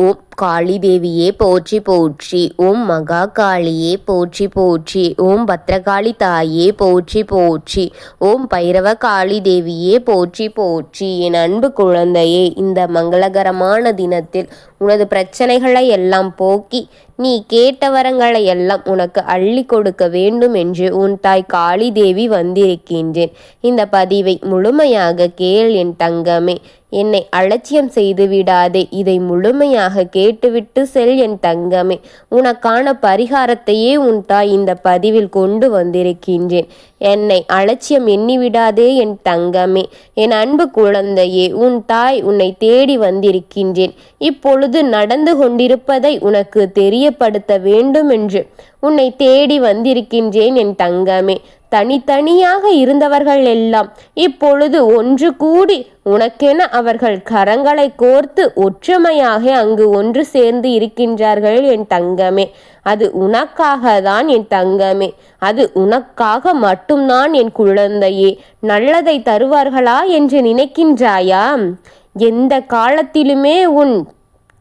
ஓம் காளி தேவியே போற்றி போற்றி ஓம் மகா காளியே போற்றி போற்றி ஓம் பத்ரகாளி தாயே போற்றி போற்றி ஓம் பைரவ காளி தேவியே போற்றி போற்றி. என் அன்பு குழந்தையே இந்த மங்களகரமான தினத்தில் உனது பிரச்சனைகளை எல்லாம் போக்கி நீ கேட்ட வரங்களை எல்லாம் உனக்கு அள்ளி கொடுக்க வேண்டும் என்று உன் தாய் காளி தேவி வந்திருக்கின்றேன். இந்த பதிவை முழுமையாக கேள் என் தங்கமே. என்னை அலட்சியம் செய்து விடாதே இதை முழுமையாக கேள் கேட்டுவிட்டு செல் என் தங்கமே. உனக்கான பரிகாரத்தையே உன் தாய் இந்த பதிவில் கொண்டு வந்திருக்கின்றேன். என்னை அலட்சியம் எண்ணிவிடாதே என் தங்கமே. என் அன்பு குழந்தையே உன் தாய் உன்னை தேடி வந்திருக்கின்றேன். இப்பொழுது நடந்து கொண்டிருப்பதை உனக்கு தெரியப்படுத்த வேண்டும் என்று உன்னை தேடி வந்திருக்கின்றேன் என் தங்கமே. தனித்தனியாக இருந்தவர்கள் எல்லாம் இப்பொழுது ஒன்று கூடி உனக்கென அவர்கள் கரங்களை கோர்த்து ஒற்றுமையாக அங்கு ஒன்று சேர்ந்து இருக்கின்றார்கள் என் தங்கமே. அது உனக்காக தான் என் தங்கமே. அது உனக்காக மட்டும்தான் என் குழந்தையே. நல்லதை தருவார்களா என்று நினைக்கின்றாயா? எந்த காலத்திலுமே உன்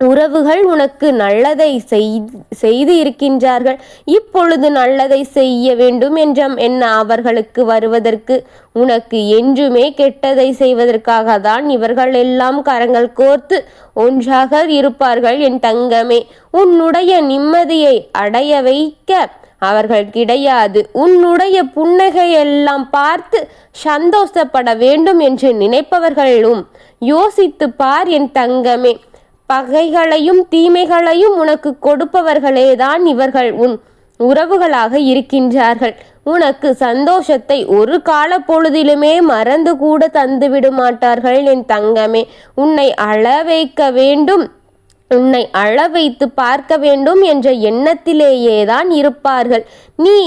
உறவுகள் உனக்கு நல்லதை செய்து இருக்கின்றார்கள். இப்பொழுது நல்லதை செய்ய வேண்டும் என்ற என்ன அவர்களுக்கு வருவதற்கு? உனக்கு என்றுமே கெட்டதை செய்வதற்காக தான் இவர்கள் எல்லாம் கரங்கள் கோர்த்து ஒன்றாக இருப்பார்கள் என் தங்கமே. உன்னுடைய நிம்மதியை அடைய வைக்க அவர்கள் கிடையாது. உன்னுடைய புன்னகையெல்லாம் பார்த்து சந்தோஷப்பட வேண்டும் என்று நினைப்பவர்களும் யோசித்து பார் என் தங்கமே. பகைகளையும் தீமைகளையும் உனக்கு கொடுப்பவர்களேதான் இவர்கள். உன் உறவுகளாக இருக்கின்றார்கள். உனக்கு சந்தோஷத்தை ஒரு கால பொழுதிலுமே மறந்து கூட தந்துவிட மாட்டார்கள் என் தங்கமே. உன்னை அழ வைக்க வேண்டும். உன்னை அழ வைத்து பார்க்க வேண்டும் என்ற எண்ணத்திலேயே தான் இருப்பார்கள். நீ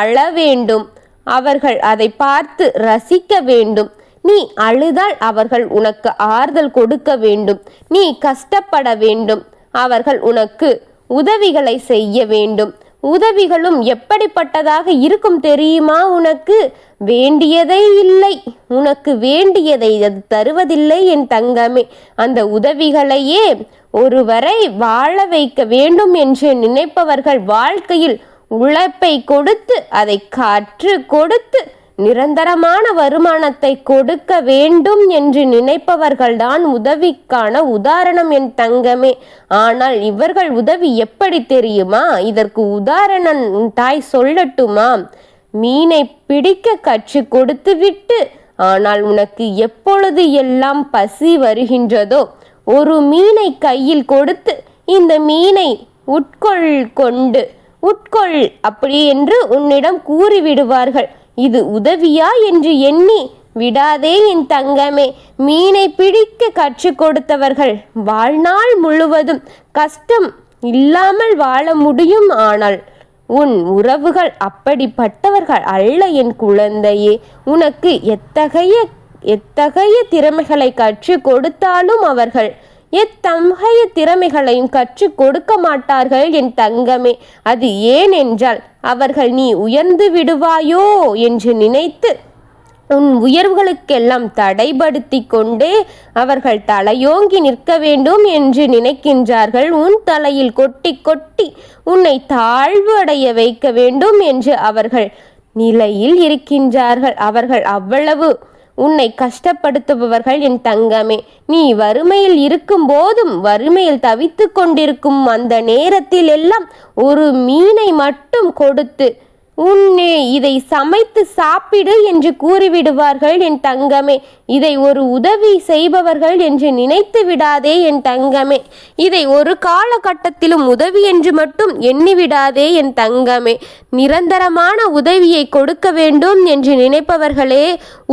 அழ வேண்டும். அவர்கள் அதை பார்த்து ரசிக்க வேண்டும். நீ அழுதால் அவர்கள் உனக்கு ஆறுதல் கொடுக்க வேண்டும். நீ கஷ்டப்பட வேண்டும். அவர்கள் உனக்கு உதவிகளை செய்ய வேண்டும். உதவிகளும் எப்படிப்பட்டதாக இருக்கும் தெரியுமா உனக்கு? வேண்டியதே இல்லை. உனக்கு வேண்டியதை அது தருவதில்லை என் தங்கமே. அந்த உதவிகளையே ஒருவரை வாழ வைக்க வேண்டும் என்று நினைப்பவர்கள் வாழ்க்கையில் உழைப்பை கொடுத்து அதை காற்று கொடுத்து நிரந்தரமான வருமானத்தை கொடுக்க வேண்டும் என்று நினைப்பவர்கள்தான் உதவிக்கான உதாரணம் என் தங்கமே. ஆனால் இவர்கள் உதவி எப்படி தெரியுமா? இதற்கு உதாரணம் தாய் சொல்லட்டுமா? மீனை பிடிக்க கற்று கொடுத்து விட்டு ஆனால் உனக்கு எப்பொழுது எல்லாம் பசி வருகின்றதோ ஒரு மீனை கையில் கொடுத்து இந்த மீனை உட்கொள் கொண்டு உட்கொள் அப்படி என்று உன்னிடம் கூறிவிடுவார்கள். இது உதவியா என்று எண்ணி விடாதே என் தங்கமே மீனை பிடிக்க கற்றுக் கொடுத்தவர்கள் வாழ்நாள் முழுவதும் கஷ்டம் இல்லாமல் வாழ முடியும் ஆனால் உன் உறவுகள் அப்படிப்பட்டவர்கள் அல்ல என் குழந்தையே. உனக்கு எத்தகைய எத்தகைய திறமைகளை கற்றுக் கொடுத்தாலும் அவர்கள் எத்தகைய திறமைகளையும் கற்றுக் கொடுக்க மாட்டார்கள் என் தங்கமே. அது ஏன் என்றால் அவர்கள் நீ உயர்ந்து விடுவாயோ என்று நினைத்து உன் உயர்வுகளுக்கெல்லாம் தடைபடுத்தி கொண்டே அவர்கள் தலையோங்கி நிற்க வேண்டும் என்று நினைக்கின்றார்கள். உன் தலையில் கொட்டி கொட்டி உன்னை தாழ்வு அடைய வைக்க வேண்டும் என்று அவர்கள் நிலையில் இருக்கின்றார்கள். அவர்கள் அவ்வளவு உன்னை கஷ்டப்படுத்துபவர்கள் என் தங்கமே நீ வறுமையில் இருக்கும் போதும் வறுமையில் தவித்து கொண்டிருக்கும் அந்த நேரத்தில் எல்லாம் ஒரு மீனை மட்டும் கொடுத்து உன்னே இதை சமைத்து சாப்பிடு என்று கூறிவிடுவார்கள் என் தங்கமே. இதை ஒரு உதவி செய்பவர்கள் என்று நினைத்து விடாதே என் தங்கமே. இதை ஒரு காலகட்டத்திலும் உதவி என்று மட்டும் எண்ணிவிடாதே என் தங்கமே. நிரந்தரமான உதவியை கொடுக்க வேண்டும் என்று நினைப்பவர்களே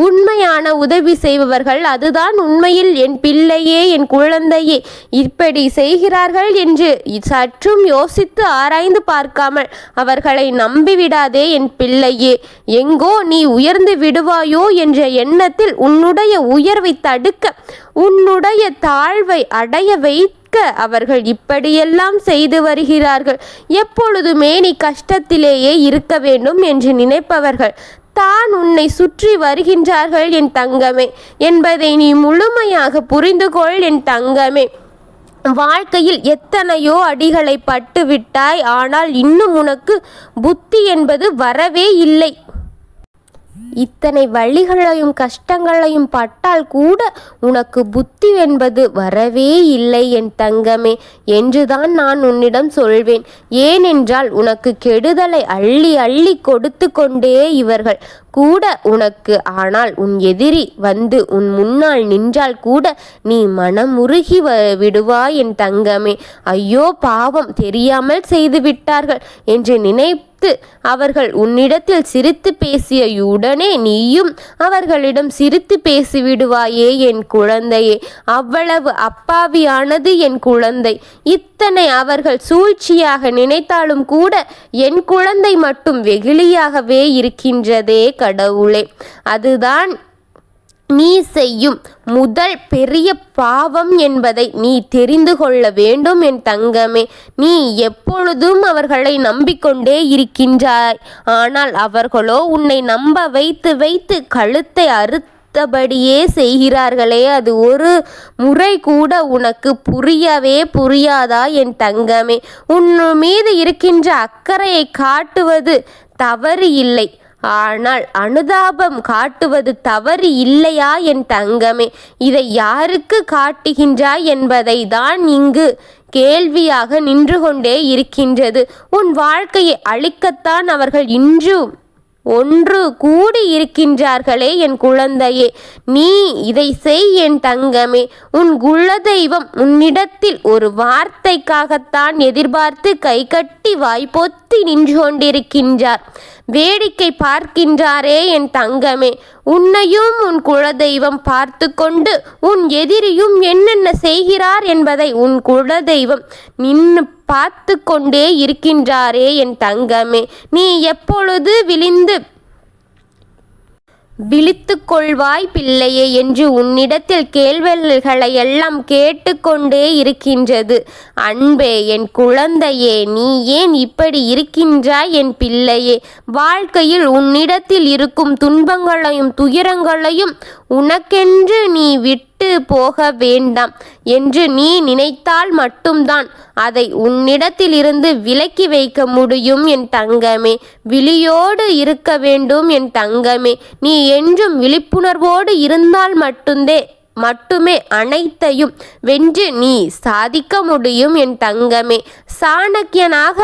உண்மையான உதவி செய்பவர்கள் அதுதான் உண்மையில் என் பிள்ளையே என் குழந்தையே. இப்படி செய்கிறார்கள் என்று சற்றும் யோசித்து ஆராய்ந்து பார்க்காமல் அவர்களை நம்பிவிடாதே விடாதே என் பிள்ளையே. எங்கோ நீ உயர்ந்து விடுவாயோ என்ற எண்ணத்தில் உன்னுடைய உயர்வை தடுக்க உன்னுடைய தாழ்வை அடைய வைக்க அவர்கள் இப்படியெல்லாம் செய்து வருகிறார்கள். எப்பொழுதுமே நீ கஷ்டத்திலேயே இருக்க வேண்டும் என்று நினைப்பவர்கள் தான் உன்னை சுற்றி வருகின்றார்கள் என் தங்கமே. என்பதை நீ முழுமையாக புரிந்து கொள் என் தங்கமே. வாழ்க்கையில் எத்தனையோ அடிகளை பட்டு விட்டாய் ஆனால் இன்னும் உனக்கு புத்தி என்பது வரவே இல்லை. இத்தனை வழிகளையும் கஷ்டங்களையும் பட்டால் கூட உனக்கு புத்தி என்பது வரவே இல்லை என் தங்கமே என்றுதான் நான் உன்னிடம் சொல்வேன். ஏனென்றால் உனக்கு கெடுதலை அள்ளி அள்ளி கொடுத்து கொண்டே இவர்கள் கூட உனக்கு ஆனால் உன் எதிரி வந்து உன் முன்னால் நின்றால் கூட நீ மனமுருகி வ விடுவாய் என் தங்கமே. ஐயோ பாவம் தெரியாமல் செய்து விட்டார்கள் என்று நினை அவர்கள் உன்னிடத்தில் சிரித்து பேசிய உடனே நீயும் அவர்களிடம் சிரித்து பேசிவிடுவாயே என் குழந்தையே. அவ்வளவு அப்பாவியானது என் குழந்தை. இத்தனை அவர்கள் சூழ்ச்சியாக நினைத்தாலும் கூட என் குழந்தை மட்டும் வெகுளியாகவே இருக்கின்றதே கடவுளே. அதுதான் நீ செய்யும் முதல் பெரிய பாவம் என்பதை நீ தெரிந்து கொள்ள வேண்டும் என் தங்கமே. நீ எப்பொழுதும் அவர்களை நம்பிக்கொண்டே இருக்கின்றாய். ஆனால் அவர்களோ உன்னை நம்ப வைத்து வைத்து கழுத்தை அறுத்தபடியே செய்கிறார்களே. அது ஒரு முறை கூட உனக்கு புரியவே புரியாதா என் தங்கமே. உன் மீது இருக்கின்ற அக்கறையை காட்டுவது தவறு இல்லை. ஆனால் அனுதாபம் காட்டுவது தவறு இல்லையா என் தங்கமே? இதை யாருக்கு காட்டுகின்றாய் என்பதை தான் இங்கு கேள்வியாக நின்று கொண்டே இருக்கின்றது. உன் வாழ்க்கையை அழிக்கத்தான் அவர்கள் இன்றும் ஒன்று கூடி இருக்கின்றார்களே என் குழந்தையே. நீ இதை செய் என் தங்கமே. உன் குலதெய்வம் உன்னிடத்தில் ஒரு வார்த்தைக்காகத்தான் எதிர்பார்த்து கைகட்டி வாய்ப்பொத்தி நின்று கொண்டிருக்கின்றார். வேடிக்கை பார்க்கின்றாரே என் தங்கமே. உன்னையும் உன் குலதெய்வம் பார்த்து கொண்டு உன் எதிரியும் என்னென்ன செய்கிறார் என்பதை உன் குலதெய்வம் நின்று பார்த்து கொண்டே இருக்கின்றாரே என் தங்கமே. நீ எப்பொழுது விழிந்து விழித்து கொள்வாய் பிள்ளையே என்று உன்னிடத்தில் கேள்வல்களையெல்லாம் கேட்டுக்கொண்டே இருக்கின்றது. அன்பே என் குழந்தையே நீ ஏன் இப்படி இருக்கின்றாய் என் பிள்ளையே? வாழ்க்கையில் உன்னிடத்தில் இருக்கும் துன்பங்களையும் துயரங்களையும் உனக்கென்று நீ விட்டு போக வேண்டாம் என்று நீ நினைத்தால் மட்டும்தான் அதை உன்னிடத்திலிருந்து விலக்கி வைக்க முடியும் என் தங்கமே. விழியோடு இருக்க வேண்டும் என் தங்கமே. நீ என்றும் விழிப்புணர்வோடு இருந்தால் மட்டுந்தே மட்டுமே அனைத்தையும் வென்று நீ சாதிக்க முடியும் என் தங்கமே. சாணக்கியனாக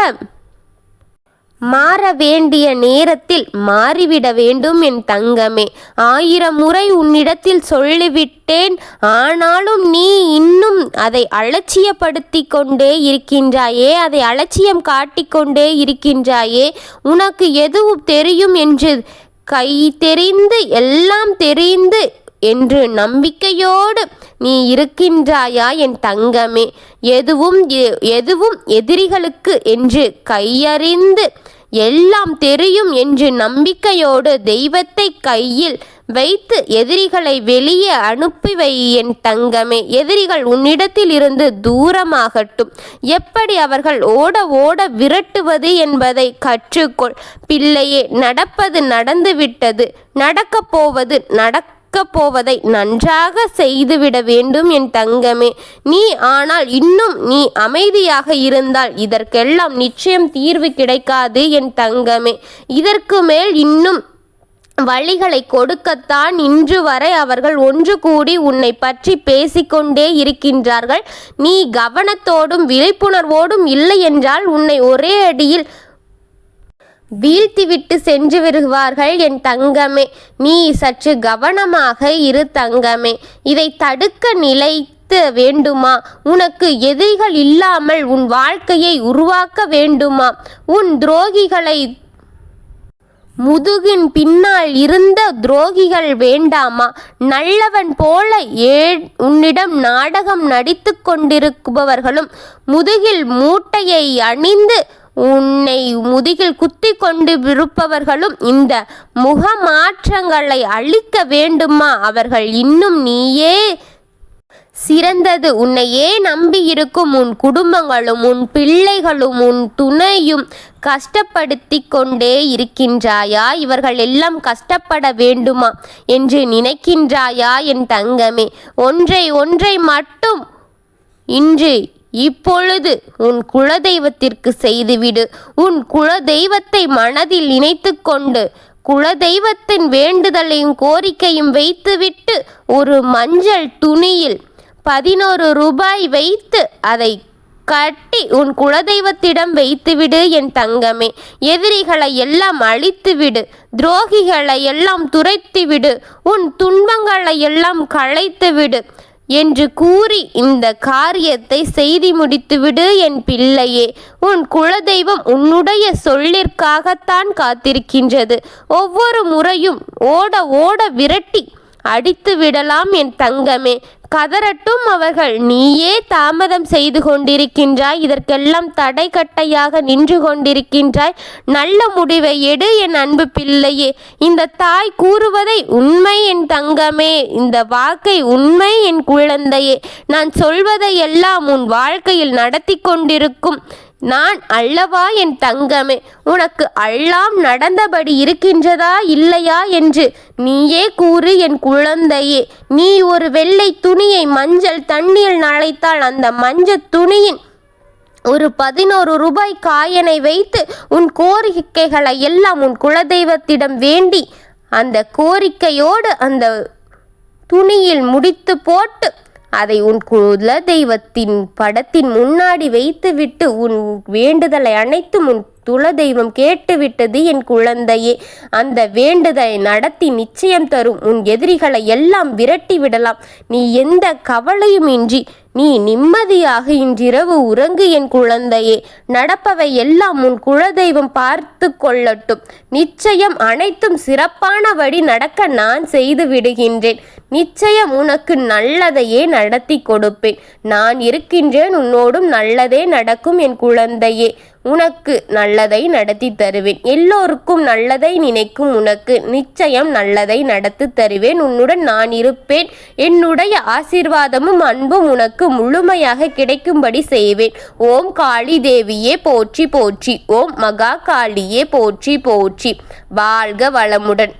மாற வேண்டிய நேரத்தில் மாறிவிட வேண்டும் என் தங்கமே. ஆயிரம் முறை உன்னிடத்தில் சொல்லிவிட்டேன். ஆனாலும் நீ இன்னும் அதை அலட்சியப்படுத்தி கொண்டே இருக்கின்றாயே. அதை அலட்சியம் காட்டிக்கொண்டே இருக்கின்றாயே. உனக்கு எதுவும் தெரியும் என்று கை தெரிந்து எல்லாம் தெரிந்து என்று நம்பிக்கையோடு நீ இருக்கின்றாயா என் தங்கமே. எதுவும் எதுவும் எதிரிகளுக்கு என்று கையறிந்து எல்லாம் தெரியும் என்று நம்பிக்கையோடு தெய்வத்தை கையில் வைத்து எதிரிகளை வெளியே அனுப்பி வை என் தங்கமே. எதிரிகள் உன்னிடத்தில் இருந்து தூரமாகட்டும். எப்படி அவர்கள் ஓட ஓட விரட்டுவது என்பதை கற்றுக்கொள். பிள்ளையே நடப்பது நடந்துவிட்டது. நடக்கப் போவது நடக்க போவதை நன்றாக செய்துவிட வேண்டும் என் தங்கமே. நீ ஆனால் இன்னும் நீ அமைதியாக இருந்தால் இதற்கெல்லாம் நிச்சயம் தீர்வு கிடைக்காது என் தங்கமே. இதற்கு மேல் இன்னும் வழிகளை கொடுக்கத்தான் இன்று வரை அவர்கள் ஒன்று கூடி உன்னை பற்றி பேசிக்கொண்டே இருக்கின்றார்கள். நீ கவனத்தோடும் விழிப்புணர்வோடும் இல்லை என்றால் உன்னை ஒரே அடியில் வீழ்த்திவிட்டு சென்று விடுவார்கள் என் தங்கமே. நீ சற்று கவனமாக இரு தங்கமே. இதை தடுக்க நிலை வேண்டுமா? உனக்கு எதிரிகள் இல்லாமல் உன் வாழ்க்கையை உருவாக்க வேண்டுமா? உன் துரோகிகளை முதுகின் பின்னால் இருந்த துரோகிகள் வேண்டாமா? நல்லவன் போல ஏ உன்னிடம் நாடகம் நடித்து கொண்டிருப்பவர்களும் முதுகில் மூட்டையை அணிந்து உன்னை முதுகில் குத்தி கொண்டு விருப்பவர்களும் இந்த முகமாற்றங்களை அழிக்க வேண்டுமா? அவர்கள் இன்னும் நீயே சிறந்தது. உன்னையே நம்பியிருக்கும் உன் குடும்பங்களும் உன் பிள்ளைகளும் உன் துணையும் கஷ்டப்படுத்தி கொண்டே இருக்கின்றாயா? இவர்கள் எல்லாம் கஷ்டப்பட வேண்டுமா என்று நினைக்கின்றாயா என் தங்கமே? ஒன்றை ஒன்றை மட்டும் இன்று இப்பொழுது உன் குலதெய்வத்திற்கு செய்துவிடு. உன் குலதெய்வத்தை மனதில் நினைத்து கொண்டு குலதெய்வத்தின் வேண்டுதலையும் கோரிக்கையும் வைத்துவிட்டு ஒரு மஞ்சள் துணியில் பதினோரு ரூபாய் வைத்து அதை கட்டி உன் குலதெய்வத்திடம் வைத்துவிடு என் தங்கமே. எதிரிகளை எல்லாம் அழித்துவிடு. துரோகிகளை எல்லாம் துரைத்துவிடு. உன் துன்பங்களை எல்லாம் களைத்துவிடு. என்று கூறி இந்த காரியத்தை செய்தி முடித்துவிடு என் பிள்ளையே. உன் குலதெய்வம் உன்னுடைய சொல்லிற்காகத்தான் காத்திருக்கின்றது. ஒவ்வொரு முறையும் ஓட ஓட விரட்டி அடித்து விடலாம் என் தங்கமே. கதறட்டும் அவர்கள். நீயே தாமதம் செய்து கொண்டிருக்கின்றாய். இதற்கெல்லாம் தடை கட்டையாக நின்று கொண்டிருக்கின்றாய். நல்ல முடிவை எடு என் அன்பு பிள்ளையே. இந்த தாய் கூறுவதை உண்மை என் தங்கமே. இந்த வாக்கை உண்மை என் குழந்தையே. நான் சொல்வதை எல்லாம் உன் வாழ்க்கையில் நடத்தி கொண்டிருக்கும். நான் அல்லவா என் தங்கமே? உனக்கு அல்லாம் நடந்தபடி இருக்கின்றதா இல்லையா என்று நீயே கூறு என் குழந்தையே. நீ ஒரு வெள்ளை துணியை மஞ்சள் தண்ணீர் நனைத்தால் அந்த மஞ்சள் துணியின் ஒரு பதினோரு ரூபாய் காயனை வைத்து உன் கோரிக்கைகளை எல்லாம் உன் குலதெய்வத்திடம் வேண்டி அந்த கோரிக்கையோடு அந்த துணியில் முடித்து போட்டு அதை உன் குல தெய்வத்தின் படத்தின் முன்னாடி வைத்துவிட்டு உன் வேண்டுதலை அனைத்தும் உன் துல தெய்வம் கேட்டுவிட்டது. என் குழந்தையே அந்த வேண்டுதலை நடத்தி நிச்சயம் தரும். உன் எதிரிகளை எல்லாம் விரட்டி விடலாம். நீ எந்த கவலையும் இன்றி நீ நிம்மதியாக இன்றிரவு உறங்கு என் குழந்தையே. நடப்பவை எல்லாம் உன் குலதெய்வம் பார்த்து கொள்ளட்டும். நிச்சயம் அனைத்தும் சிறப்பானபடி நடக்க நான் செய்து விடுகின்றேன். நிச்சயம் உனக்கு நல்லதையே நடத்தி கொடுப்பேன். நான் இருக்கின்றேன் உன்னோடும் நல்லதே நடக்கும் என் குழந்தையே. உனக்கு நல்லதை நடத்தி தருவேன். எல்லோருக்கும் நல்லதை நினைக்கும் உனக்கு நிச்சயம் நல்லதை நடத்தி தருவேன். உன்னுடன் நான் இருப்பேன். என்னுடைய ஆசீர்வாதமும் அன்பும் உனக்கு முழுமையாக கிடைக்கும்படி செய்வேன். ஓம் காளி தேவியே போற்றி போற்றி. ஓம் மகா காளியே போற்றி போற்றி. வாழ்க வளமுடன்.